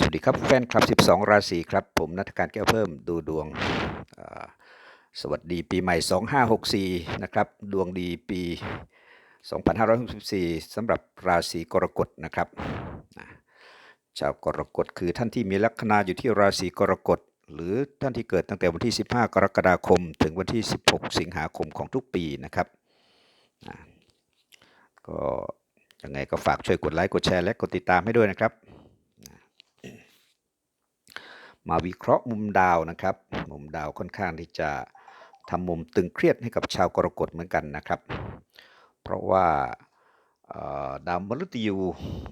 สวัสดีครับแฟนคลับ 12 ราศีครับ ผมนัทการแก้วเพิ่มดูดวง สวัสดีปีใหม่ 2564 นะครับ ดวงดีปี 2564สำหรับราศีกรกฎนะครับชาวกรกฎคือท่านที่มีลัคนาอยู่ที่ราศีกรกฎหรือท่านที่เกิดตั้งแต่วันที่ 15 กรกฎาคม ถึงวันที่ 16 สิงหาคมของทุกปีนะครับก็ยังไงก็ฝากช่วยกดไลค์กดแชร์และกดติดตามให้ด้วยนะครับ มาวิเคราะห์มุมดาวนะครับ มุมดาวค่อนข้างที่จะทำมุมตึงเครียดให้กับชาวกรกฎเหมือนกันนะครับ เพราะว่าดาวมฤตยู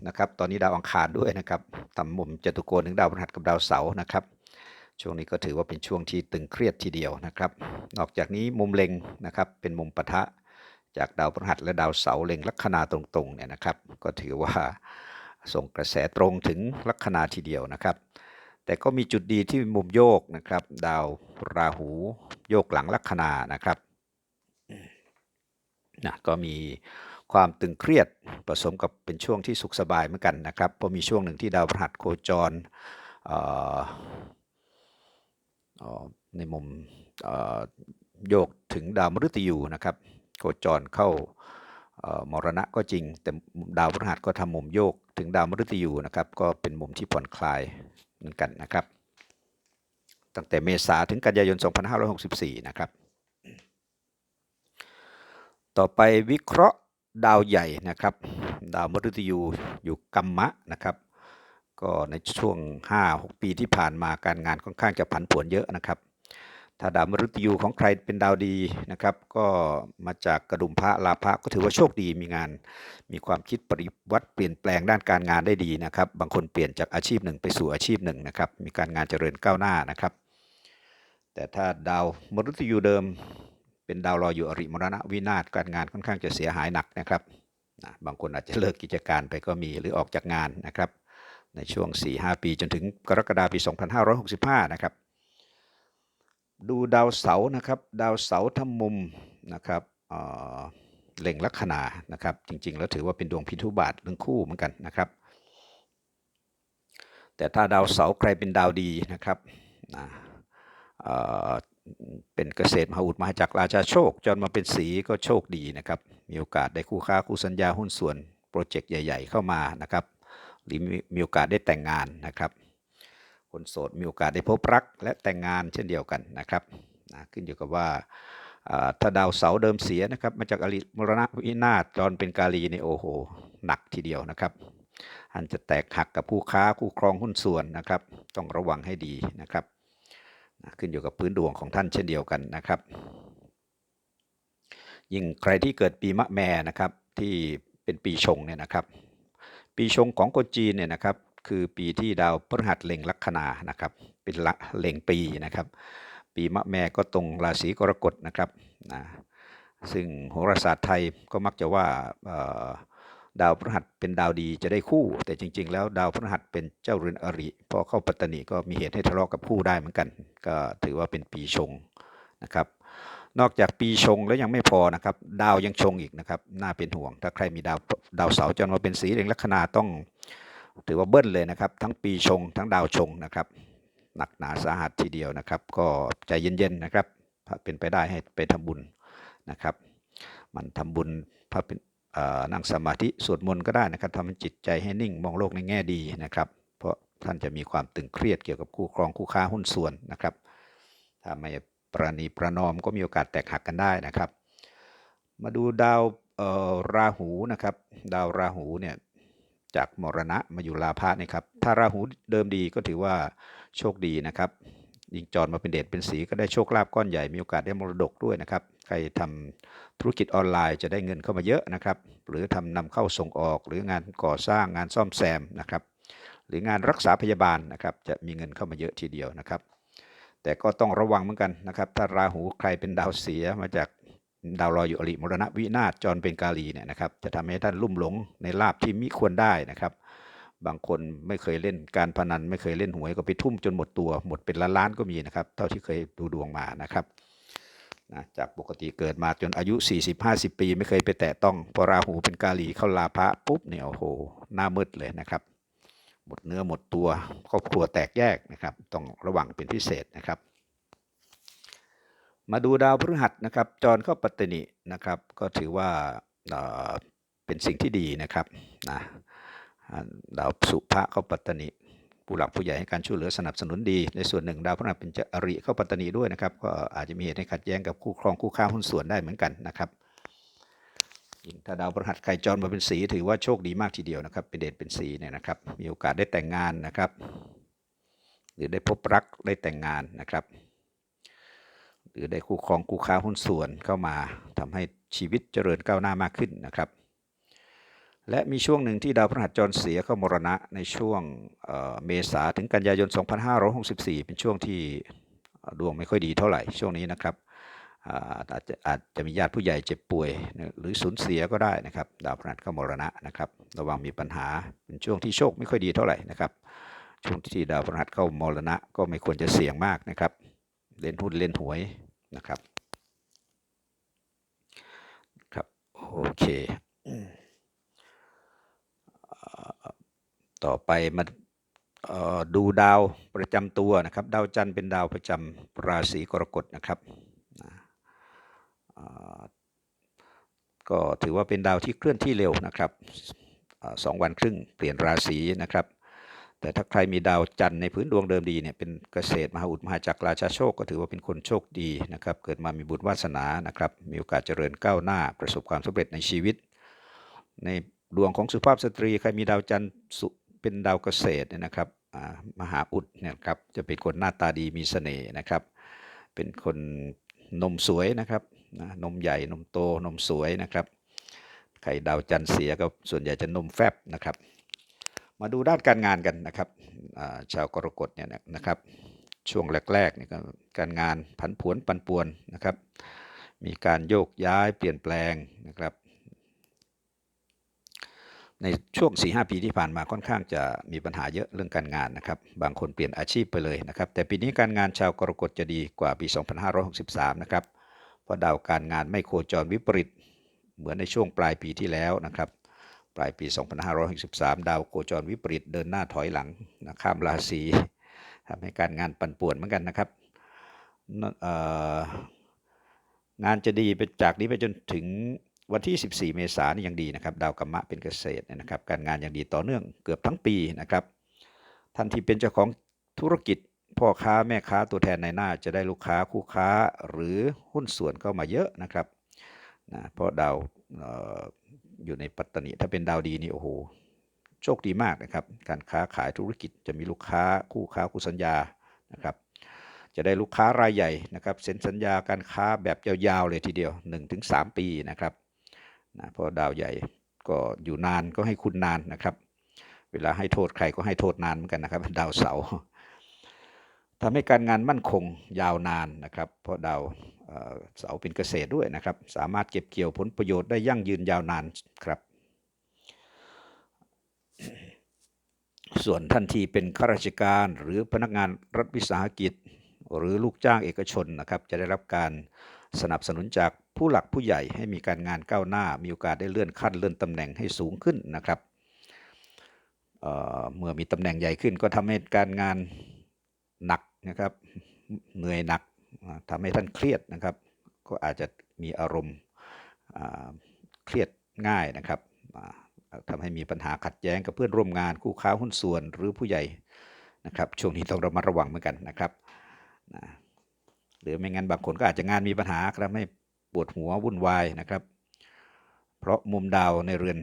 นะครับตอนนี้ดาวอังคารด้วยนะครับทำมุมจตุโกณถึงดาวพฤหัสกับดาวเสาร์นะครับ ช่วงนี้ก็ถือว่าเป็นช่วงที่ตึงเครียดทีเดียวนะครับ นอกจากนี้มุมเล็งนะครับเป็นมุมปะทะจากดาวพฤหัสและดาวเสาร์เล็งลัคนาตรงๆเนี่ยนะครับ ก็ถือว่าส่งกระแสตรงถึงลัคนาทีเดียวนะครับ แต่ก็มีจุดดีที่มุมโยกนะครับ ดาวราหูโยกหลังลัคนานะครับนะก็มีความตึงเครียดผสมกับเป็นช่วงที่สุขสบายเหมือนกันนะครับเพราะมีช่วงหนึ่งที่ดาวพฤหัสโคจรในมุมโยกถึงดาวมฤตยูนะครับ โคจรเข้ามรณะก็จริง แต่ดาวพฤหัสก็ทำมุมโยกถึงดาวมฤตยูนะครับ ก็เป็นมุมที่ผ่อนคลาย มือนกันนะครับ ตั้งแต่เมษาถึงกันยายน 2564 นะครับ ต่อไปวิเคราะห์ดาวใหญ่นะครับ ดาวมฤตยูอยู่กัมมะนะครับ ก็ในช่วง 5-6 ปีที่ผ่านมาการงานค่อนข้างจะผันผวนเยอะนะครับ ถ้าดาวมฤตยูของใครเป็นดาวดีนะครับ ก็มาจากกระดุมพระลาภะก็ถือว่าโชคดีมีงาน มีความคิดปริวัติเปลี่ยนแปลงด้านการงานได้ดีนะครับ บางคนเปลี่ยนจากอาชีพหนึ่งไปสู่อาชีพหนึ่งนะครับ มีการงานเจริญก้าวหน้านะครับ แต่ถ้าดาวมฤตยูเดิม เป็นดาวรออยู่อริมรณะวินาศการงานค่อนข้างจะเสียหายหนักนะครับบางคนอาจจะเลิกกิจการไปก็มีหรือออกจากงานนะครับ ในช่วง 4-5 ปีจนถึงกรกฎาคมปี 2565 นะครับ ดูดาวเสาร์นะครับ ดาวเสาร์ทำมุมนะครับเเล็งลัคนานะครับ จริงๆ แล้วถือว่าเป็นดวงพิทุบาทเรื่องคู่เหมือนกันนะครับ แต่ถ้าดาวเสาร์ใครเป็นดาวดีนะครับนะเเป็นเกษตรมหาอุดมหาจักรราชาโชค จนมาเป็นสีก็โชคดีนะครับ มีโอกาสได้คู่ค้าคู่สัญญาหุ้นส่วนโปรเจกต์ใหญ่ ๆ เข้ามานะครับ หรือมีโอกาสได้แต่งงานนะครับ คนโสดมีโอกาสได้พบรักและแต่งงานเช่นเดียวกันนะครับนะขึ้นอยู่กับว่าถ้าดาวเสาร์เดิมเสียนะครับมาจากอริมรณะวินาศจรเป็นกาลีในโอโหหนักทีเดียวนะครับ อันจะแตกหักกับผู้ค้าคู่ครองหุ้นส่วนนะครับ ต้องระวังให้ดีนะครับขึ้นอยู่กับพื้นดวงของท่านเช่นเดียวกันนะครับ ยิ่งใครที่เกิดปีมะแม่นะครับที่เป็นปีชงเนี่ยนะครับ ปีชงของคนจีนเนี่ยนะครับ คือปีที่ดาวพฤหัสเล็งลัคนานะครับ เป็นละเล็งปีนะครับ ปีมะแม่ก็ตรงราศีกรกฎนะครับนะซึ่งโหราศาสตร์ไทยก็มักจะว่าดาวพฤหัสเป็นดาวดีจะได้คู่ แต่จริง ๆ แล้วดาวพฤหัสเป็นเจ้าเรือนอริพอเข้าปัตตนีก็มีเหตุให้ทะเลาะกับคู่ได้เหมือนกัน ก็ถือว่าเป็นปีชงนะครับนอกจากปีชงแล้วยังไม่พอนะครับ ดาวยังชงอีกนะครับ น่าเป็นห่วง ถ้าใครมีดาวดาวเสาร์จนมาเป็นสีเล็งลัคนาต้อง ถือว่าเบิ้ลเลยนะครับ ทั้งปีชง ทั้งดาวชงนะครับหนักหนาสาหัสทีเดียวนะครับ ก็ใจเย็นๆนะครับถ้าเป็นไปได้ให้ไปทำบุญนะครับ มันทำบุญพระเป็นนั่งสมาธิสวดมนต์ก็ได้นะครับทำจิตใจให้นิ่งมองโลกในแง่ดีนะครับ เพราะท่านจะมีความตึงเครียดเกี่ยวกับคู่ครองคู่ค้าหุ้นส่วนนะครับถ้าไม่ประนีประนอมก็มีโอกาสแตกหักกันได้นะครับ มาดูดาวราหูนะครับ ดาวราหูเนี่ย จากมรณะมาอยู่ลาภะเนะครับ ถ้าราหูเดิมดีก็ถือว่าโชคดีนะครับ ยิงจรมาเป็นเดชเป็นสีก็ได้โชคลาภก้อนใหญ่มีโอกาสได้มรดกด้วยนะครับ ใครทำธุรกิจออนไลน์จะได้เงินเข้ามาเยอะนะครับ หรือทำนำเข้าส่งออกหรืองานก่อสร้างงานซ่อมแซมนะครับ หรืองานรักษาพยาบาลนะครับ จะมีเงินเข้ามาเยอะทีเดียวนะครับ แต่ก็ต้องระวังเหมือนกันนะครับ ถ้าราหูใครเป็นดาวเสียมาจาก ดาวลอยอยู่อริมรณวินาศจรเป็นกาลีเนี่ยนะครับจะทำให้ท่านลุ่มหลงในลาบที่มิควรได้นะครับ บางคนไม่เคยเล่นการพนัน ไม่เคยเล่นหวยก็ไปทุ่มจนหมดตัว หมดเป็นล้านล้านก็มีนะครับ เท่าที่เคยดูดวงมานะครับนะจากปกติเกิดมาจนอายุ 40-50 ปี ไม่เคยไปแตะต้องพอราหูเป็นกาลีเข้าลาภะปุ๊บเนี่ยโอ้โหหน้ามืดเลยนะครับ หมดเนื้อหมดตัวครอบครัวแตกแยกนะครับ ต้องระวังเป็นพิเศษนะครับ มาดูดาวพฤหัสนะครับจรเข้าปัตตนินะครับ ก็ถือว่าเป็นสิ่งที่ดีนะครับนะดาวสุภะเข้าปัตตนิผู้หลักผู้ใหญ่ให้การช่วยเหลือสนับสนุนดี ในส่วนหนึ่งดาวพฤหัสเป็นจริเข้าปัตตนิด้วยนะครับก็อาจจะมีเหตุให้ขัดแย้งกับคู่ครองคู่ค้าหุ้นส่วนได้เหมือนกันนะครับถ้าดาวพฤหัสใครจรมาเป็นสีถือว่าโชคดีมากทีเดียวนะครับ เป็นเดชเป็นสีเนี่ยนะครับ มีโอกาสได้แต่งงานนะครับ หรือได้พบรักได้แต่งงานนะครับ หรือได้คู่ครองคู่ค้าหุ้นส่วนเข้ามาทำให้ชีวิตเจริญก้าวหน้ามากขึ้นนะครับ และมีช่วงหนึ่งที่ดาวพฤหัสจรเสียเข้ามรณะในช่วงเเมษาถึงกันยายน 2564 เป็นช่วงที่ดวงไม่ค่อยดีเท่าไหร่ช่วงนี้นะครับอาจจะอาจจะมีญาติผู้ใหญ่เจ็บป่วย หรือสูญเสียก็ได้นะครับ ดาวพฤหัสเข้ามรณะนะครับ ระวังมีปัญหาเป็นช่วงที่โชคไม่ค่อยดีเท่าไหร่นะครับ ช่วงที่ดาวพฤหัสเข้ามรณะก็ไม่ควรจะเสี่ยงมากนะครับ เล่นหุ้นเล่นหวย นะครับ ครับโอเค ต่อไปมาดูดาวประจำตัวนะครับ ดาวจันทร์เป็นดาวประจำราศีกรกฎนะครับก็ถือว่าเป็นดาวที่เคลื่อนที่เร็วนะครับสองวันครึ่งเปลี่ยนราศีนะครับ แต่ถ้าใครมีดาวจันทร์ในพื้นดวงเดิมดีเนี่ยเป็นเกษตรมหาอุดมหาจักรราชาโชคก็ถือว่าเป็นคนโชคดีนะครับเกิดมามีบุญวาสนานะครับมีโอกาสเจริญก้าวหน้า ประสบความสำเร็จในชีวิต ในดวงของสุภาพสตรีใครมีดาวจันทร์เป็นดาวเกษตรเนี่ยนะครับมหาอุดเนี่ยครับจะเป็นคนหน้าตาดีมีเสน่ห์นะครับ เป็นคนนมสวยนะครับนะนมใหญ่นมโตนมสวยนะครับใครดาวจันทร์เสียก็ส่วนใหญ่จะนมแฟบนะครับ มาดูด้านการงานกันนะครับชาวกรกฎเนี่ยนะครับ ช่วงแรกๆเนี่ยก็การงานผันผวนปันป่วนนะครับ มีการโยกย้ายเปลี่ยนแปลงนะครับ ในช่วง 4-5 ปีที่ผ่านมาค่อนข้างจะมีปัญหาเยอะเรื่องการงานนะครับ บางคนเปลี่ยนอาชีพไปเลยนะครับ แต่ปีนี้การงานชาวกรกฎจะดีกว่าปี 2563 นะครับ เพราะดาวการงานไม่โคจรวิปริตเหมือนในช่วงปลายปีที่แล้วนะครับ ปลายปี 2563 ดาวโคจรวิปริตเดินหน้าถอยหลังนะข้ามราศีทำให้การงานปั่นป่วนเหมือนกันนะครับงานจะดีไปจากนี้ไปจนถึงวันที่ 14 เมษายนยังดีนะครับ ดาวกรรมะเป็นเกษตรนะครับ การงานยังดีต่อเนื่องเกือบทั้งปีนะครับ ท่านที่เป็นเจ้าของธุรกิจพ่อค้าแม่ค้าตัวแทนในหน้าจะได้ลูกค้าคู่ค้าหรือหุ้นส่วนเข้ามาเยอะนะครับนะเพราะดาว อยู่ในปัตตานิถ้าเป็นดาวดีนี่โอ้โหโชคดีมากนะครับ การค้าขายธุรกิจจะมีลูกค้าคู่ค้าคู่สัญญานะครับ จะได้ลูกค้ารายใหญ่นะครับเซ็นสัญญาการค้าแบบยาวๆเลยทีเดียว 1-3 ปีนะครับนะเพราะดาวใหญ่ก็อยู่นานก็ให้คุณนานนะครับ เวลาให้โทษใครก็ให้โทษนานเหมือนกันนะครับ ดาวเสาร์ทำให้การงานมั่นคงยาวนานนะครับ เพราะดาว เสาเป็นเกษตรด้วยนะครับ สามารถเก็บเกี่ยวผลประโยชน์ได้ยั่งยืนยาวนานครับ ส่วนท่านที่เป็นข้าราชการหรือพนักงานรัฐวิสาหกิจ หรือลูกจ้างเอกชนนะครับ จะได้รับการสนับสนุนจากผู้หลักผู้ใหญ่ให้มีการงานก้าวหน้า มีโอกาสได้เลื่อนขั้นเลื่อนตำแหน่งให้สูงขึ้นนะครับเเมื่อมีตำแหน่งใหญ่ขึ้นก็ทำให้การงานหนักนะครับเหนื่อยหนัก ทำให้ท่านเครียดนะครับ ก็อาจจะมีอารมณ์เครียดง่ายนะครับอ่าทำให้มีปัญหาขัดแย้งกับเพื่อนร่วมงานคู่ค้าหุ้นส่วนหรือผู้ใหญ่นะครับช่วงนี้ต้องระมัดระวังเหมือนกันนะครับนะหรือไม่งั้นบางคนก็อาจจะงานมีปัญหาครับให้ปวดหัววุ่นวายนะครับ เพราะมุมดาวในเรือน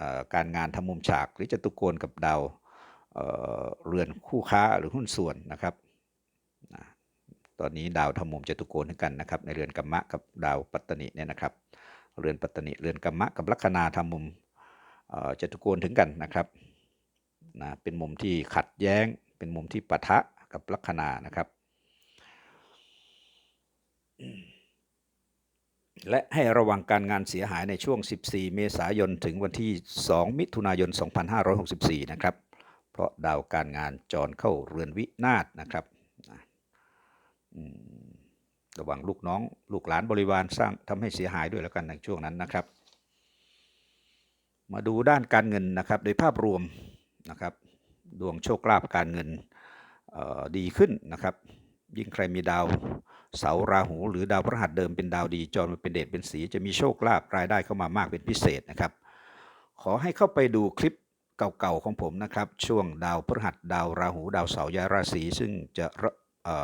อการงานทำมุมฉาก หรือจะตุโกณกับดาวเรือนคู่ค้าหรือหุ้นส่วนนะครับ ตอนนี้ดาวทำมุมจตุโกณถึงกันนะครับในเรือนกัมมะกับดาวปัตตนิเนี่ยนะครับ เรือนปัตตนิเรือนกัมมะกับลัคนาทำมุมจตุโกณถึงกันนะครับนะเป็นมุมที่ขัดแย้ง เป็นมุมที่ปะทะกับลัคนานะครับ และให้ระวังการงานเสียหายในช่วง 14 เมษายนถึงวันที่ 2 มิถุนายน 2564 นะครับ เพราะดาวการงานจรเข้าเรือนวินาศนะครับ ระวังลูกน้อง ลูกหลานบริวารสร้างทำให้เสียหายด้วยแล้วกันในช่วงนั้นนะครับ มาดูด้านการเงินนะครับ โดยภาพรวมนะครับ ดวงโชคลาภการเงินดีขึ้นนะครับ ยิ่งใครมีดาวเสาราหู หรือดาวพฤหัสเดิมเป็นดาวดีจรมาเป็นเดชเป็นสี จะมีโชคลาภรายได้เข้ามามากเป็นพิเศษนะครับ ขอให้เข้าไปดูคลิปเก่าๆของผมนะครับ ช่วงดาวพฤหัสดาวราหู ดาวเสาร์ย้ายราศีซึ่งจะ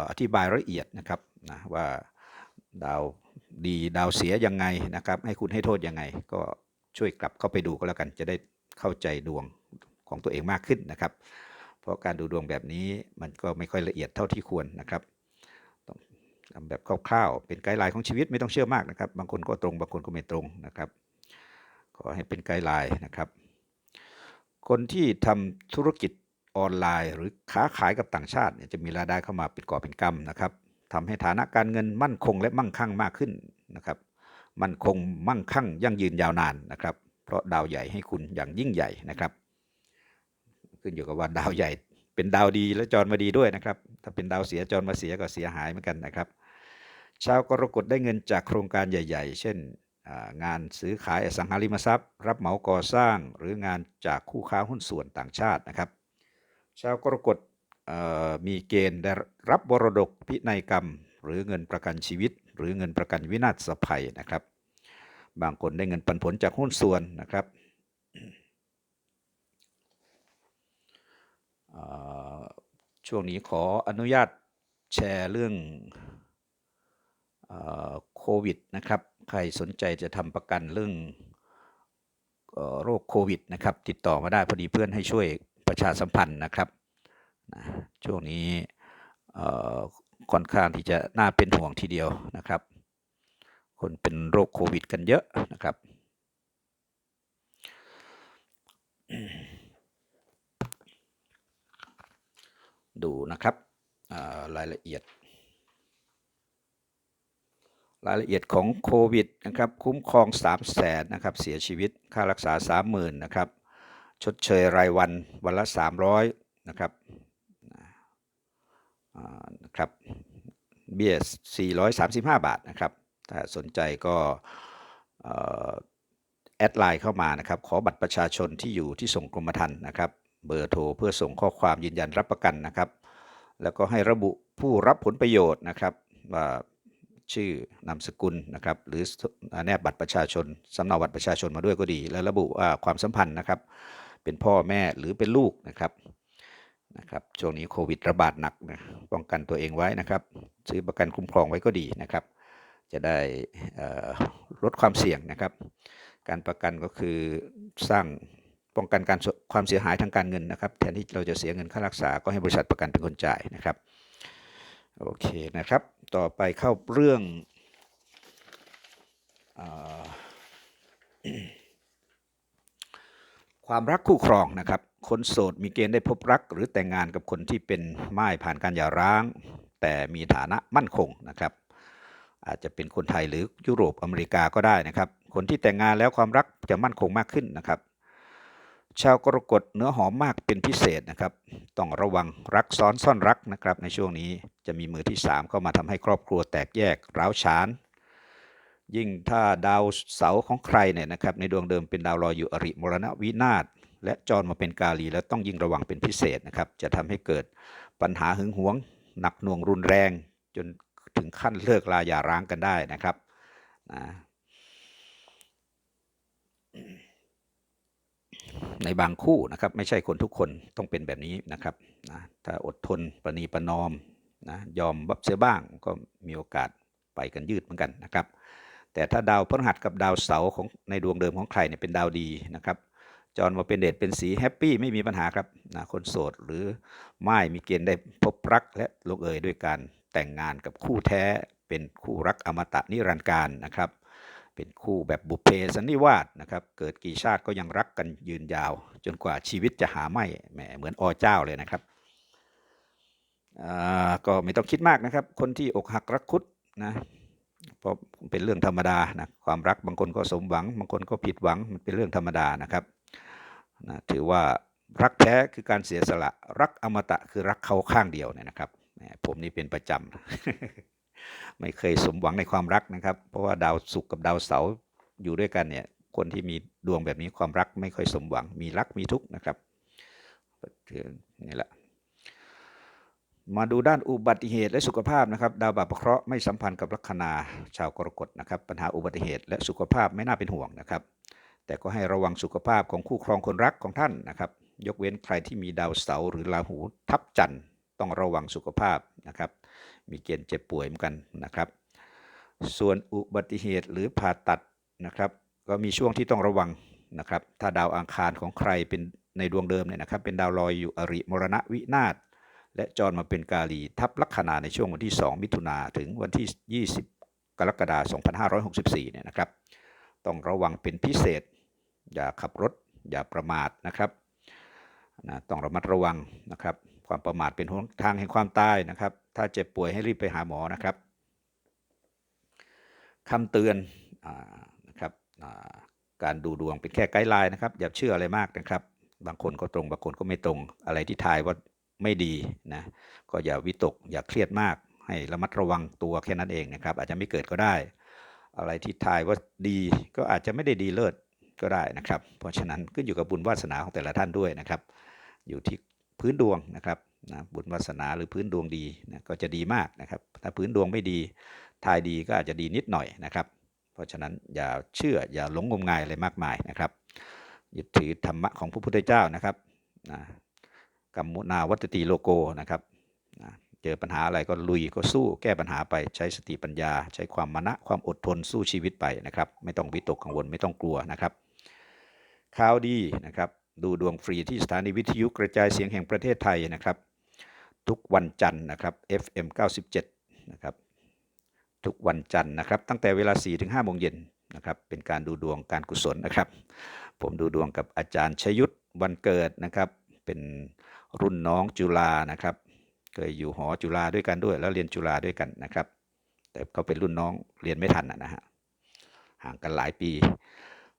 อธิบายละเอียดนะครับนะว่าดาวดีดาวเสียยังไงนะครับ ให้คุณให้โทษยังไง ก็ช่วยกลับเข้าไปดูก็แล้วกันจะได้เข้าใจดวงของตัวเองมากขึ้นนะครับ เพราะการดูดวงแบบนี้มันก็ไม่ค่อยละเอียดเท่าที่ควรนะครับต้องทำแบบคร่าวๆเป็นไกด์ไลน์ของชีวิตไม่ต้องเชื่อมากนะครับ บางคนก็ตรงบางคนก็ไม่ตรงนะครับ ขอให้เป็นไกด์ไลน์นะครับ คนที่ทำธุรกิจ ออนไลน์ หรือค้าขายกับต่างชาติเนี่ยจะมีรายได้เข้ามาเป็นก่อเป็นกำนะครับทำให้ฐานะการเงินมั่นคงและมั่งคั่งมากขึ้นนะครับ มั่นคงมั่งคั่งยั่งยืนยาวนานนะครับ เพราะดาวใหญ่ให้คุณอย่างยิ่งใหญ่นะครับ ขึ้นอยู่กับว่าดาวใหญ่ เป็นดาวดีและจรมาดีด้วยนะครับ ถ้าเป็นดาวเสียจรมาเสียก็เสียหายเหมือนกันนะครับ ชาวกรกฎได้เงินจากโครงการใหญ่ ๆ เช่นงานซื้อขายอสังหาริมทรัพย์ รับเหมาก่อสร้าง หรืองานจากคู่ค้าหุ้นส่วนต่างชาตินะครับ ชาวกรกฎมีเกณฑ์ได้รับบรดกพินัยกรรม หรือเงินประกันชีวิต หรือเงินประกันวินาศภัยนะครับ บางคนได้เงินปันผลจากหุ้นส่วนนะครับช่วงนี้ขออนุญาตแชร์เรื่องโควิดนะครับ ใครสนใจจะทำประกันเรื่องโรคโควิดนะครับ ติดต่อมาได้พอดีเพื่อนให้ช่วย ประชาสัมพันธ์นะครับนะช่วงนี้ค่อนข้างที่จะน่าเป็นห่วงทีเดียวนะครับ คนเป็นโรคโควิดกันเยอะนะครับ ดูนะครับรายละเอียด รายละเอียดของโควิดนะครับ คุ้มครอง 3 0 0แสนนะครับ เสียชีวิตค่ารักษา 30,000นะครับ ชดเชยรายวันวันละ 300 นะครับนะครับเบี้ย435 บาทนะครับ ถ้าสนใจก็แอดไลน์เข้ามานะครับ ขอบัตรประชาชนที่อยู่ที่ส่งกรมธรรม์นะครับ เบอร์โทรเพื่อส่งข้อความยืนยันรับประกันนะครับ แล้วก็ให้ระบุผู้รับผลประโยชน์นะครับว่าชื่อนามสกุลนะครับ หรือแนบบัตรประชาชนสำเนาบัตรประชาชนมาด้วยก็ดี แล้วระบุความสัมพันธ์นะครับ เป็นพ่อแม่หรือเป็นลูกนะครับนะครับช่วงนี้โควิดระบาดหนักนะป้องกันตัวเองไว้นะครับ ซื้อประกันคุ้มครองไว้ก็ดีนะครับ จะได้ลดความเสี่ยงนะครับ การประกันก็คือสร้างป้องกันการความเสียหายทางการเงินนะครับ แทนที่เราจะเสียเงินค่ารักษาก็ให้บริษัทประกันเป็นคนจ่ายนะครับโอเคนะครับ ต่อไปเข้าเรื่องอ ความรักคู่ครองนะครับ คนโสดมีเกณฑ์ได้พบรัก หรือแต่งงานกับคนที่เป็นม่ายผ่านการหย่าร้าง แต่มีฐานะมั่นคงนะครับ อาจจะเป็นคนไทยหรือยุโรปอเมริกาก็ได้นะครับ คนที่แต่งงานแล้วความรักจะมั่นคงมากขึ้นนะครับ ชาวกรกฎเนื้อหอมมากเป็นพิเศษนะครับ ต้องระวังรักซ้อนซ่อนรักนะครับ ในช่วงนี้จะมีมือที่ 3 เข้ามาทำให้ครอบครัวแตกแยกร้าวฉาน ยิ่งถ้าดาวเสาร์ของใครเนี่ยนะครับในดวงเดิมเป็นดาวลอยอยู่อริมรณวินาศและจรมาเป็นกาลีแล้วต้องยิ่งระวังเป็นพิเศษนะครับ จะทำให้เกิดปัญหาหึงหวง หนักหน่วงรุนแรง จนถึงขั้นเลิกลาหย่าร้างกันได้นะครับนะในบางคู่นะครับไม่ใช่คนทุกคนต้องเป็นแบบนี้นะครับนะถ้าอดทนประนีประนอมนะยอมบับเสียบ้างก็มีโอกาสไปกันยืดเหมือนกันนะครับ แต่ถ้าดาวพฤหัสกับดาวเสาร์ของในดวงเดิมของใครเนี่ยเป็นดาวดีนะครับ จรมาเป็นเดชเป็นสีแฮปปี้ไม่มีปัญหาครับนะคนโสดหรือไม่มีเกณฑ์ได้พบรักและลงเอยด้วยการแต่งงานกับคู่แท้เป็นคู่รักอมตะนิรันดร์การนะครับ เป็นคู่แบบบุพเพสันนิวาสนะครับเกิดกี่ชาติก็ยังรักกันยืนยาว จนกว่าชีวิตจะหาไม่แหมเหมือนอเจ้าเลยนะครับก็ไม่ต้องคิดมากนะครับ คนที่อกหักรักคุดนะ เพราะเป็นเรื่องธรรมดานะความรักบางคนก็สมหวัง บางคนก็ผิดหวังมันเป็นเรื่องธรรมดานะครับนะถือว่ารักแท้คือการเสียสละรักอมตะคือรักเขาข้างเดียวเนี่ยนะครับผมนี่เป็นประจำไม่เคยสมหวังในความรักนะครับ เพราะว่าดาวศุกร์กับดาวเสาร์อยู่ด้วยกันเนี่ยคนที่มีดวงแบบนี้ความรักไม่ค่อยสมหวัง มีรักมีทุกข์นะครับนี่แหละ มาดูด้านอุบัติเหตุและสุขภาพนะครับดาวบาปเคราะห์ไม่สัมพันธ์กับลัคนาชาวกรกฎนะครับปัญหาอุบัติเหตุและสุขภาพไม่น่าเป็นห่วงนะครับ แต่ก็ให้ระวังสุขภาพของคู่ครองคนรักของท่านนะครับยกเว้นใครที่มีดาวเสาหรือราหูทับจันทร์ต้องระวังสุขภาพนะครับมีเกณฑ์เจ็บป่วยเหมือนกันนะครับ ส่วนอุบัติเหตุหรือผ่าตัดนะครับก็มีช่วงที่ต้องระวังนะครับถ้าดาวอังคารของใครเป็นในดวงเดิมเนี่ยนะครับเป็นดาวลอยอยู่อริมรณะวินาศ และจรมาเป็นกาลีทับลัคนาในช่วงวันที่ 2 มิถุนาถึงวันที่ 20 กรกฎาคม 2564 เนี่ยนะครับ ต้องระวังเป็นพิเศษ อย่าขับรถ อย่าประมาทนะครับนะต้องระมัดระวังนะครับ ความประมาทเป็นหนทางแห่งความตายนะครับ ถ้าเจ็บป่วยให้รีบไปหาหมอนะครับคำเตือนอนะครับการดูดวงเป็นแค่ไกด์ไลน์นะครับ อย่าเชื่ออะไรมากนะครับ บางคนก็ตรง บางคนก็ไม่ตรง อะไรที่ทายว่า ไม่ดีนะก็อย่าวิตกอย่าเครียดมาก ให้ระมัดระวังตัวแค่นั้นเองนะครับ อาจจะไม่เกิดก็ได้ อะไรที่ทายว่าดีก็อาจจะไม่ได้ดีเลิศก็ได้นะครับ เพราะฉะนั้นขึ้นอยู่กับบุญวาสนาของแต่ละท่านด้วยนะครับ อยู่ที่พื้นดวงนะครับนะบุญวาสนาหรือพื้นดวงดีนะก็จะดีมากนะครับ ถ้าพื้นดวงไม่ดีทายดีก็อาจจะดีนิดหน่อยนะครับ เพราะฉะนั้นอย่าเชื่ออย่าหลงงมงายอะไรมากมายนะครับยึดถือธรรมะของพระพุทธเจ้านะครับนะ กัมมุนาวัตติโลโกนะครับเจอปัญหาอะไรก็ลุยก็สู้แก้ปัญหาไปใช้สติปัญญา ใช้ความมณะความอดทนสู้ชีวิตไปนะครับ ไม่ต้องวิตกกังวลไม่ต้องกลัวนะครับข่าวดีนะครับ ดูดวงฟรีที่สถานีวิทยุกระจายเสียงแห่งประเทศไทยนะครับ ทุกวันจันทร์นะครับ FM 97นะครับทุกวันจันทร์นะครับ ตั้งแต่เวลา 4 ถึง5โมงเย็นนะครับ เป็นการดูดวงการกุศลนะครับ ผมดูดวงกับอาจารย์ชยุทธวันเกิดนะครับ เป็นรุ่นน้องจุฬานะครับ เคยอยู่หอจุฬาด้วยกันด้วย แล้วเรียนจุฬาด้วยกันนะครับ แต่เขาเป็นรุ่นน้องเรียนไม่ทันนะฮะห่างกันหลายปี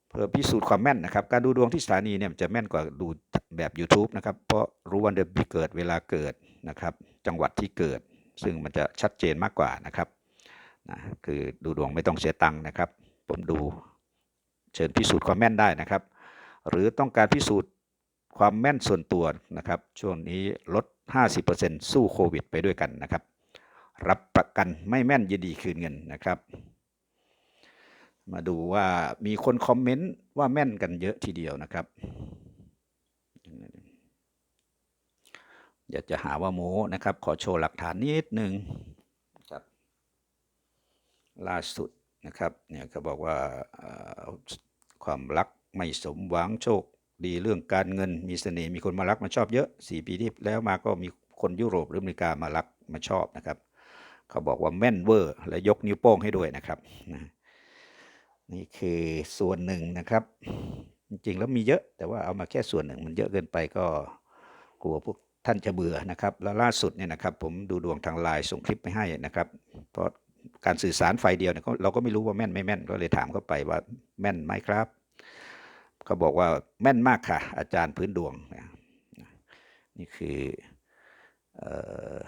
เพื่อพิสูจน์ความแม่นนะครับ การดูดวงที่สถานีเนี่ยจะแม่นกว่าดูแบบ YouTube นะครับ เพราะรู้วันเดือนปีเกิดเวลาเกิดนะครับ จังหวัดที่เกิด ซึ่งมันจะชัดเจนมากกว่านะครับนะคือดูดวงไม่ต้องเสียตังค์นะครับ ผมดูเชิญพิสูจน์ความแม่นได้นะครับ หรือต้องการพิสูจน์ ความแม่นส่วนตัวนะครับ ช่วงนี้ลด 50%สู้โควิด ไปด้วยกันนะครับ รับประกันไม่แม่นยินดีคืนเงินนะครับ มาดูว่ามีคนคอมเมนต์ว่าแม่นกันเยอะทีเดียวนะครับอยากจะหาว่าโม้นะครับ ขอโชว์หลักฐานนิดหนึ่งครับล่าสุดนะครับเนี่ยเขาบอกว่าความรักไม่สมหวังโชค ดีเรื่องการเงินมีเสน่ห์มีคนมารักมาชอบเยอะสี่ปีที่แล้วมาก็มีคนยุโรปหรืออเมริกามารักมาชอบนะครับ เขาบอกว่าแม่นเวอร์ และยกนิ้วโป้งให้ด้วยนะครับนะนี่คือส่วนหนึ่งนะครับ จริงๆแล้วมีเยอะแต่ว่าเอามาแค่ส่วนหนึ่งมันเยอะเกินไปก็กลัวพวกท่านจะเบื่อนะครับแล้วล่าสุดเนี่ยนะครับ ผมดูดวงทางไลน์ส่งคลิปไปให้นะครับ เพราะการสื่อสารไฟเดียวเนี่ยเราก็ไม่รู้ว่าแม่นไม่แม่นก็เลยถามเข้าไปว่าแม่นไหมครับ เขาบอกว่าแม่นมากค่ะ อาจารย์พื้นดวง นี่คือออ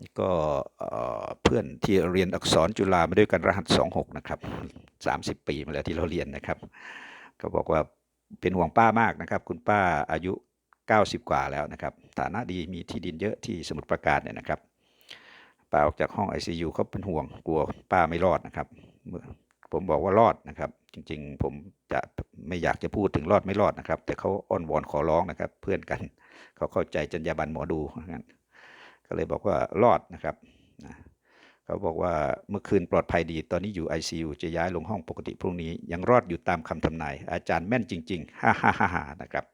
นี่ก็เอ่อเพื่อนที่เรียนอักษรจุฬามาด้วยกันรหัส 26 นะครับ 30 ปีมาแล้วที่เราเรียนนะครับ ก็บอกว่าเป็นห่วงป้ามากนะครับ คุณป้าอายุ 90 กว่าแล้วนะครับ ฐานะดีมีที่ดินเยอะที่สมุทรปราการเนี่ยนะครับ ป้าออกจากห้อง ICU เขาเป็นห่วงกลัวป้าไม่รอดนะครับเมื่อผมบอกว่ารอดนะครับ จริงๆ ผมจะไม่อยากจะพูดถึงรอดไม่รอดนะครับ แต่เขาอ้อนวอนขอร้องนะครับ เพื่อนกันเขาเข้าใจจรรยาบรรณหมอดูงั้นก็เลยบอกว่ารอดนะครับเขาบอกว่าเมื่อคืนปลอดภัยดี ตอนนี้อยู่ ICU จะย้ายลงห้องปกติพรุ่งนี้ ยังรอดอยู่ตามคำทำนายอาจารย์แม่นจริง ๆ ฮ่าฮ่าฮ่านะครับ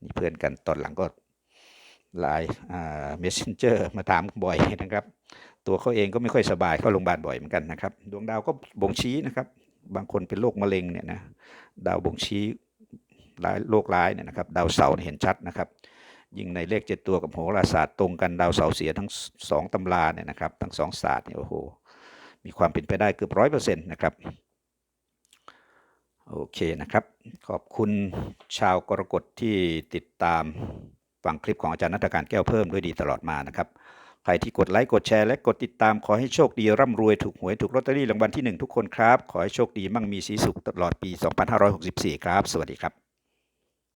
นี่เพื่อนกันตอนหลังก็ ไลน์อ่า messenger มาถามบ่อยนะครับ ตัวเขาเองก็ไม่ค่อยสบายเข้าโรงพยาบาลบ่อยเหมือนกันนะครับ ดวงดาวก็บ่งชี้นะครับ บางคนเป็นโรคมะเร็งเนี่ยนะดาวบ่งชี้ร้ายโรคร้ายเนี่ยนะครับ ดาวเสาร์เนี่ยเห็นชัดนะครับ ยิ่งในเลขเจ็ดตัวกับโหราศาสตร์ตรงกันดาวเสาร์เสียทั้งสองตำราเนี่ยนะครับ ทั้งสองศาสตร์เนี่ยโอ้โหมีความเป็นไปได้เกือบร้อยเปอร์เซ็นต์นะครับโอเคนะครับ ขอบคุณชาวกรกฎที่ติดตาม ฟังคลิปของอาจารย์นัทการแก้วเพิ่มด้วยดีตลอดมานะครับ ใครที่กดไลค์กดแชร์และกดติดตามขอให้โชคดีร่ำรวยถูกหวยถูกลอตเตอรี่รางวัลที่หนึ่งทุกคนครับ ขอให้โชคดีมั่งมีสีสุขตลอดปี 2564 ครับ สวัสดีครับ